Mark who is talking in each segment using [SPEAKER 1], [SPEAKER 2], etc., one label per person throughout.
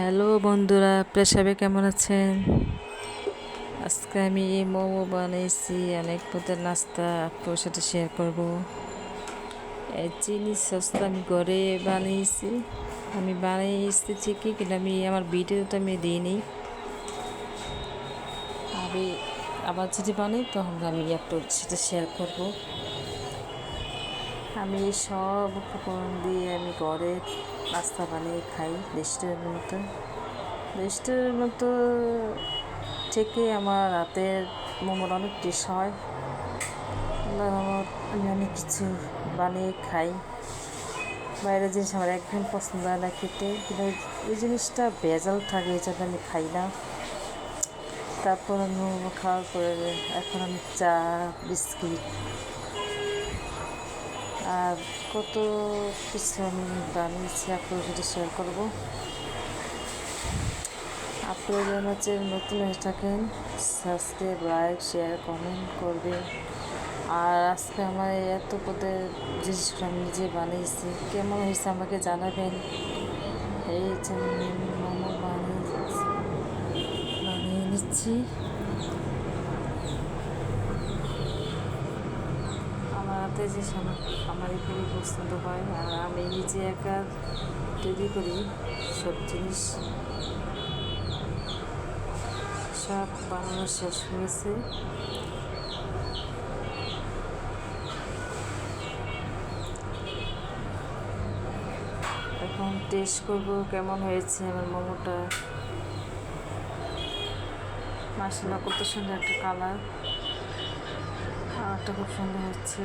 [SPEAKER 1] Hello বন্ধুরা আপনারা সবাই কেমন আছেন? আজকে আমি মোমো বানিয়েছি অনেক পদের নাস্তা, আপনার সাথে শেয়ার করব। এই চিনি সস্তা আমি ঘরে বানিয়েছি। আমি বানিয়েছি ঠিকই কিন্তু আমি আমার বিটেও ভিডিওতে আমি দিইনি। আমি আবার যদি বানাই, তখন আমি আপনার সাথে শেয়ার করব। আমি সব উপকরণ দিয়ে আমি ঘরে নাস্তা বানিয়ে খাই রেস্টুরেন্টের মতো। রেস্টুরেন্টের মতো থেকে আমার রাতের মোমোর অনেক টেস্ট হয়। আমি অনেক কিছু বানিয়ে খাই। বাইরের জিনিস আমার একদম পছন্দ হয় না খেতে। কিন্তু ওই জিনিসটা ভেজাল থাকে এই জন্য আমি খাই না। তারপর আমি মোমো খাওয়ার পরে এখন আমি চা, বিস্কিট আর কত কিছু আমি বানিয়েছি আপনার সাথে শেয়ার করব। আপনারা যেন হচ্ছে নতুন হয়ে থাকেন সাবস্ক্রাইব লাইক শেয়ার কমেন্ট করবেন। আর আজকে আমার এত পদের জিনিসগুলো আমি নিজে বানিয়েছি, কেমন হয়েছে আমাকে জানাবেন। এই মোমো বানিয়ে বানিয়ে নিচ্ছি। হাতে যে আমার খুবই পছন্দ হয়, আর আমি নিজে একা তৈরি করি সব জিনিস। সব বানানো শেষ হয়েছে। এখন টেস্ট করব কেমন হয়েছে আমার মোমোটা। মশলা কত সুন্দর একটা কালার কালারটা খুব সুন্দর হচ্ছে।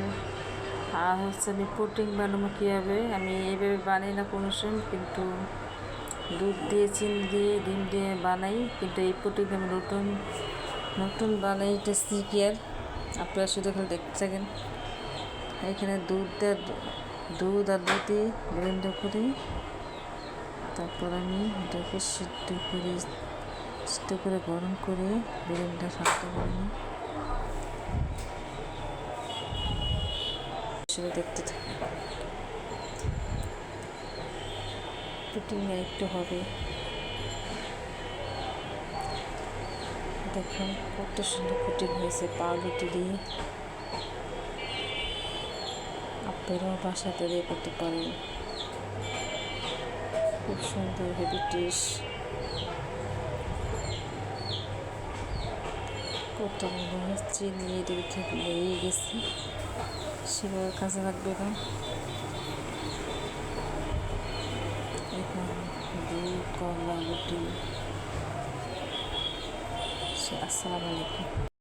[SPEAKER 1] আর হচ্ছে আমি পুটিং বানাবো কীভাবে? আমি এইভাবে বানাই না কোনো সময়, কিন্তু দুধ দিয়ে, চিনি দিয়ে, ডিম দিয়ে বানাই। কিন্তু এই পুটিং আমি নতুন নতুন বানাই, এটা সিকিয়ার আপনারা শুধু এখানে দেখতে থাকেন। এখানে দুধ দেওয়া দুধ আর দুধে ব্লেন্ড করে। তারপর আমি এটাকে সিদ্ধ করে সিদ্ধ করে গরম করে ব্লেন্ডটা শান্ত করে নিই দেখতে থাকি। পুটিং একটু হবে। দেখুন, কত সুন্দর পুটিং হয়েছে পাউরুটি দিয়ে। আপনারাও বাসাতে দিয়ে করতে পারেন। খুব সুন্দর হেভি টেস্ট কত মনে হচ্ছে নিয়ে রেখে লেগে গেছি। সেভাবে কাজে লাগবে না দুই কলা রুটি আসসালামু আলাইকুম।